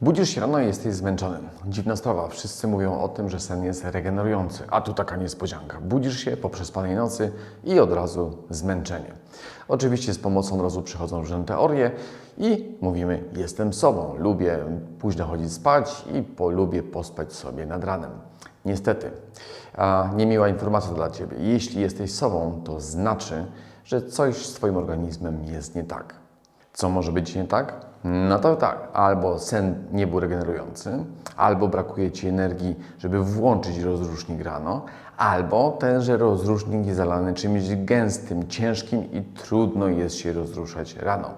Budzisz się rano i jesteś zmęczony. Dziwna sprawa, wszyscy mówią o tym, że sen jest regenerujący, a tu taka niespodzianka. Budzisz się po przespanej nocy i od razu zmęczenie. Oczywiście z pomocą od razu przychodzą różne teorie i mówimy, jestem sobą, lubię późno chodzić spać i po, lubię pospać sobie nad ranem. Niestety, a niemiła informacja dla Ciebie. Jeśli jesteś sobą, to znaczy, że coś z Twoim organizmem jest nie tak. Co może być nie tak? No to tak, albo sen nie był regenerujący, albo brakuje Ci energii, żeby włączyć rozrusznik rano, albo tenże rozrusznik jest zalany czymś gęstym, ciężkim i trudno jest się rozruszać rano.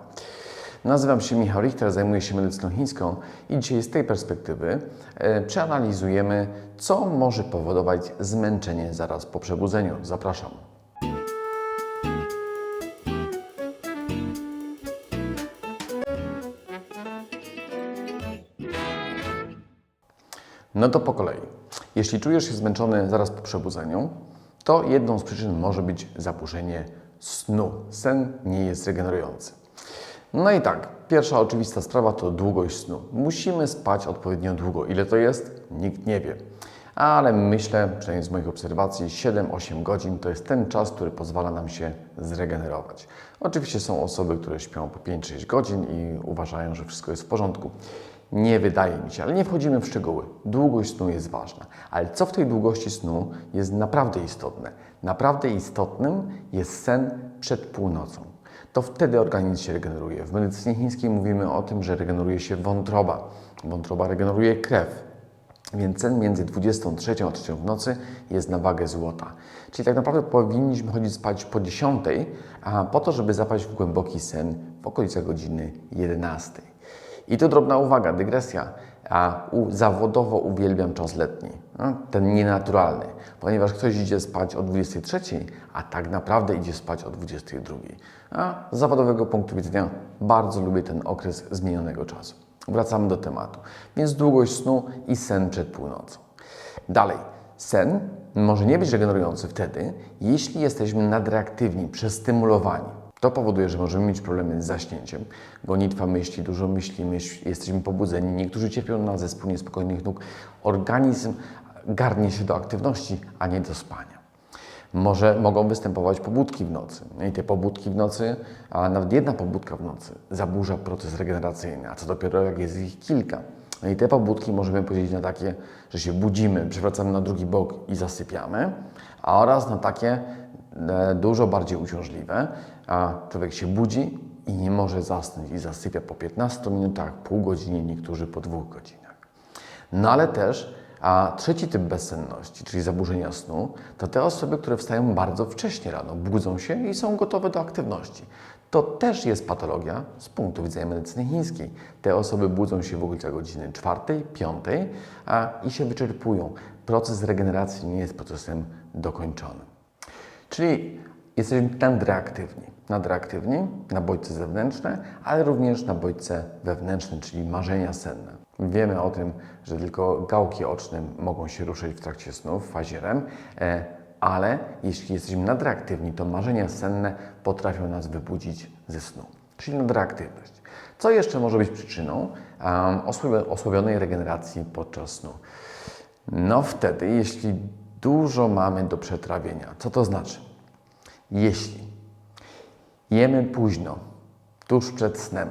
Nazywam się Michał Richter, zajmuję się medycyną chińską i dzisiaj z tej perspektywy e, przeanalizujemy, co może powodować zmęczenie zaraz po przebudzeniu. Zapraszam. No to po kolei. Jeśli czujesz się zmęczony zaraz po przebudzeniu, to jedną z przyczyn może być zaburzenie snu. Sen nie jest regenerujący. No i tak, pierwsza oczywista sprawa to długość snu. Musimy spać odpowiednio długo. Ile to jest? Nikt nie wie. Ale myślę, przynajmniej z moich obserwacji, 7-8 godzin to jest ten czas, który pozwala nam się zregenerować. Oczywiście są osoby, które śpią po 5-6 godzin i uważają, że wszystko jest w porządku. Nie wydaje mi się, ale nie wchodzimy w szczegóły. Długość snu jest ważna. Ale co w tej długości snu jest naprawdę istotne? Naprawdę istotnym jest sen przed północą. To wtedy organizm się regeneruje. W medycynie chińskiej mówimy o tym, że regeneruje się wątroba. Wątroba regeneruje krew. Więc sen między 23 a 3 w nocy jest na wagę złota. Czyli tak naprawdę powinniśmy chodzić spać po 10, a po to, żeby zapaść w głęboki sen w okolicach godziny 11. I tu drobna uwaga, dygresja. A u, zawodowo uwielbiam czas letni, no, ten nienaturalny, ponieważ ktoś idzie spać o 23, a tak naprawdę idzie spać o 22. A z zawodowego punktu widzenia bardzo lubię ten okres zmienionego czasu. Wracamy do tematu. Więc długość snu i sen przed północą. Dalej, sen może nie być regenerujący wtedy, jeśli jesteśmy nadreaktywni, przestymulowani. To powoduje, że możemy mieć problemy z zaśnięciem, gonitwa myśli, dużo myśli, myśl, jesteśmy pobudzeni. Niektórzy cierpią na zespół niespokojnych nóg. Organizm garnie się do aktywności, a nie do spania. Może mogą występować pobudki w nocy. No I te pobudki w nocy, a nawet jedna pobudka w nocy zaburza proces regeneracyjny, a co dopiero jak jest ich kilka. No i te pobudki możemy podzielić na takie, że się budzimy, przewracamy na drugi bok i zasypiamy, a oraz na takie dużo bardziej uciążliwe, a człowiek się budzi i nie może zasnąć i zasypia po 15 minutach, pół godziny, niektórzy po dwóch godzinach. No ale też a trzeci typ bezsenności, czyli zaburzenia snu, to te osoby, które wstają bardzo wcześnie rano, budzą się i są gotowe do aktywności. To też jest patologia z punktu widzenia medycyny chińskiej. Te osoby budzą się w okolicach godziny czwartej, piątej i się wyczerpują. Proces regeneracji nie jest procesem dokończonym. Czyli jesteśmy nadreaktywni. Nadreaktywni na bodźce zewnętrzne, ale również na bodźce wewnętrzne, czyli marzenia senne. Wiemy o tym, że tylko gałki oczne mogą się ruszyć w trakcie snu, w fazie REM, e, ale jeśli jesteśmy nadreaktywni, to marzenia senne potrafią nas wybudzić ze snu, czyli nadreaktywność. Co jeszcze może być przyczyną osłabi- osłabionej regeneracji podczas snu? No wtedy, jeśli dużo mamy do przetrawienia. Co to znaczy? Jeśli jemy późno, tuż przed snem,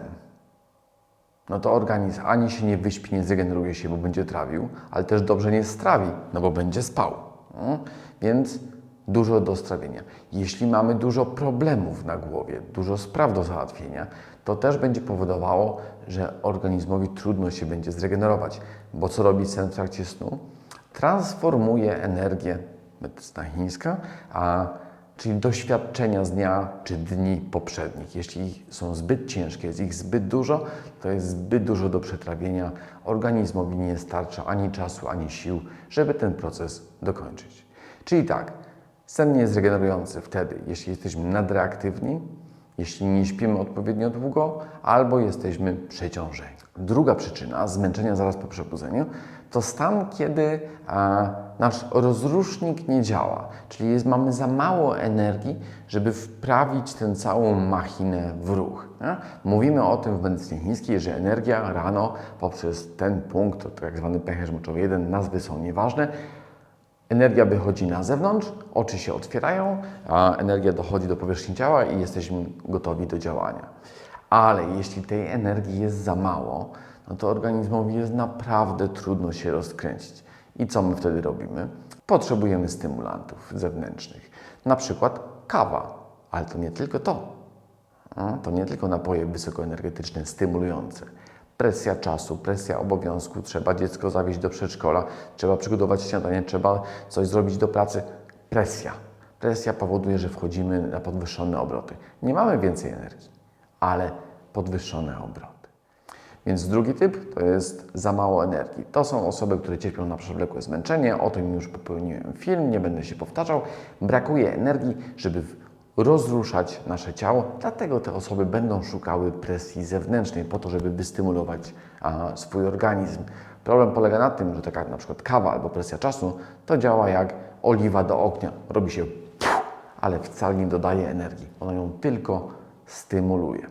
no to organizm ani się nie wyśpi, nie zregeneruje się, bo będzie trawił, ale też dobrze nie strawi, no bo będzie spał. No, Więc dużo do strawienia. Jeśli mamy dużo problemów na głowie, dużo spraw do załatwienia, to też będzie powodowało, że organizmowi trudno się będzie zregenerować. Bo co robi sen w trakcie snu? Transformuje energię, medycyna chińska, a czyli doświadczenia z dnia czy dni poprzednich. Jeśli są zbyt ciężkie, jest ich zbyt dużo, to jest zbyt dużo do przetrawienia. Organizmowi nie starcza ani czasu, ani sił, żeby ten proces dokończyć. Czyli tak, sen nie jest regenerujący wtedy, jeśli jesteśmy nadreaktywni, jeśli nie śpimy odpowiednio długo, albo jesteśmy przeciążeni. Druga przyczyna zmęczenia zaraz po przebudzeniu to stan, kiedy a, nasz rozrusznik nie działa, czyli jest, mamy za mało energii, żeby wprawić tę całą machinę w ruch. Nie? Mówimy o tym w medycynie chińskiej, że energia rano poprzez ten punkt, to tak zwany pęcherz moczowy 1, nazwy są nieważne, Energia wychodzi na zewnątrz, oczy się otwierają, a energia dochodzi do powierzchni ciała i jesteśmy gotowi do działania. Ale jeśli tej energii jest za mało, no to organizmowi jest naprawdę trudno się rozkręcić. I co my wtedy robimy? Potrzebujemy stymulantów zewnętrznych. Na przykład kawa, ale to nie tylko to. To nie tylko napoje wysokoenergetyczne, stymulujące. Presja czasu, presja obowiązku, trzeba dziecko zawieźć do przedszkola, trzeba przygotować śniadanie, trzeba coś zrobić do pracy. Presja. Presja powoduje, że wchodzimy na podwyższone obroty. Nie mamy więcej energii, ale podwyższone obroty. Więc drugi typ to jest za mało energii. To są osoby, które cierpią na przewlekłe zmęczenie. O tym już popełniłem film, nie będę się powtarzał. Brakuje energii, żeby rozruszać nasze ciało, dlatego te osoby będą szukały presji zewnętrznej po to, żeby wystymulować a, swój organizm. Problem polega na tym, że taka na przykład kawa albo presja czasu to działa jak oliwa do ognia. Robi się puf, ale wcale nie dodaje energii. Ona ją tylko stymuluje.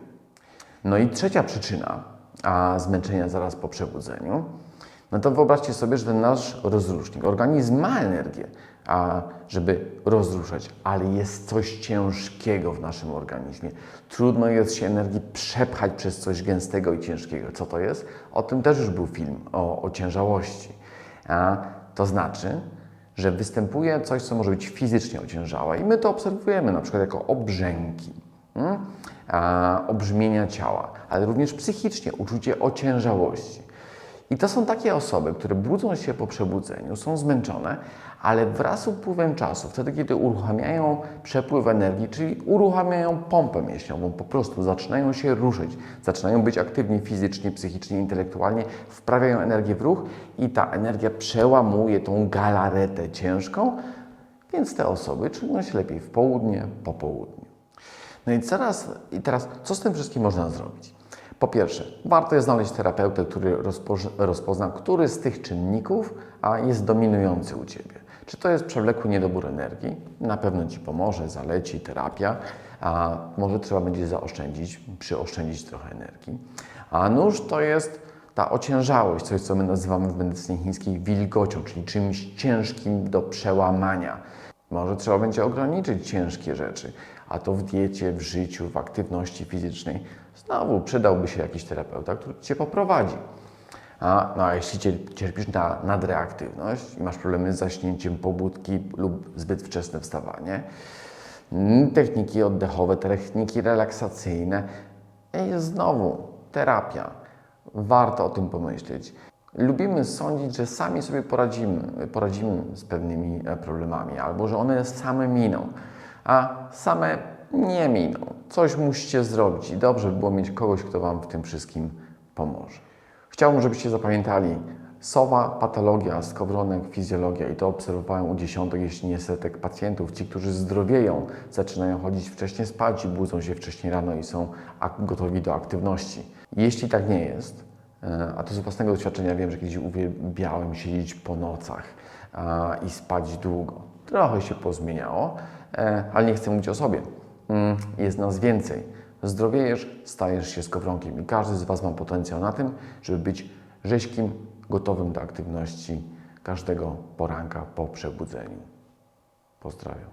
No i trzecia przyczyna a zmęczenia zaraz po przebudzeniu, no to wyobraźcie sobie, że ten nasz rozrusznik, organizm ma energię, a żeby rozruszać, ale jest coś ciężkiego w naszym organizmie. Trudno jest się energii przepchać przez coś gęstego i ciężkiego. Co to jest? O tym też już był film, o ociężałości. A, to znaczy, że występuje coś, co może być fizycznie ociężałe i my to obserwujemy na przykład jako obrzęki mm? a, obrzmienia ciała, ale również psychicznie uczucie ociężałości. I to są takie osoby, które budzą się po przebudzeniu, są zmęczone, ale wraz z upływem czasu, wtedy kiedy uruchamiają przepływ energii, czyli uruchamiają pompę mięśniową, po prostu zaczynają się ruszyć, zaczynają być aktywni fizycznie, psychicznie, intelektualnie, wprawiają energię w ruch i ta energia przełamuje tą galaretę ciężką, więc te osoby czują się lepiej w południe, po południu. No i teraz, i teraz, co z tym wszystkim można zrobić? Po pierwsze, warto jest znaleźć terapeutę, który rozpoz- rozpozna, który z tych czynników a, jest dominujący u Ciebie. Czy to jest przewlekły niedobór energii? Na pewno Ci pomoże, zaleci terapia, a może trzeba będzie zaoszczędzić, przyoszczędzić trochę energii. A nóż to jest ta ociężałość, coś co my nazywamy w medycynie chińskiej wilgocią, czyli czymś ciężkim do przełamania. Może trzeba będzie ograniczyć ciężkie rzeczy, a to w diecie, w życiu, w aktywności fizycznej. Znowu przydałby się jakiś terapeuta, który Cię poprowadzi. A, no a jeśli cier- cierpisz na nadreaktywność i masz problemy z zaśnięciem pobudki lub zbyt wczesne wstawanie, mm, techniki oddechowe, techniki relaksacyjne i znowu terapia. Warto o tym pomyśleć. Lubimy sądzić, że sami sobie poradzimy, poradzimy z pewnymi e, problemami, albo że one same miną, a same nie miną. Coś musicie zrobić i dobrze by było mieć kogoś, kto Wam w tym wszystkim pomoże. Chciałbym, żebyście zapamiętali sowa, patologia, skowronek, fizjologia i to obserwowałem u dziesiątek, jeśli nie setek pacjentów. Ci, którzy zdrowieją, zaczynają chodzić wcześniej spać i budzą się wcześniej rano i są gotowi do aktywności. Jeśli tak nie jest, e, a to z własnego doświadczenia wiem, że kiedyś uwielbiałem siedzieć po nocach i spać długo. Trochę się pozmieniało, ale nie chcę mówić o sobie. Mm, Jest nas więcej. Zdrowiejesz, stajesz się skowronkiem i każdy z Was ma potencjał na tym, żeby być rzeźkim, gotowym do aktywności każdego poranka po przebudzeniu. Pozdrawiam.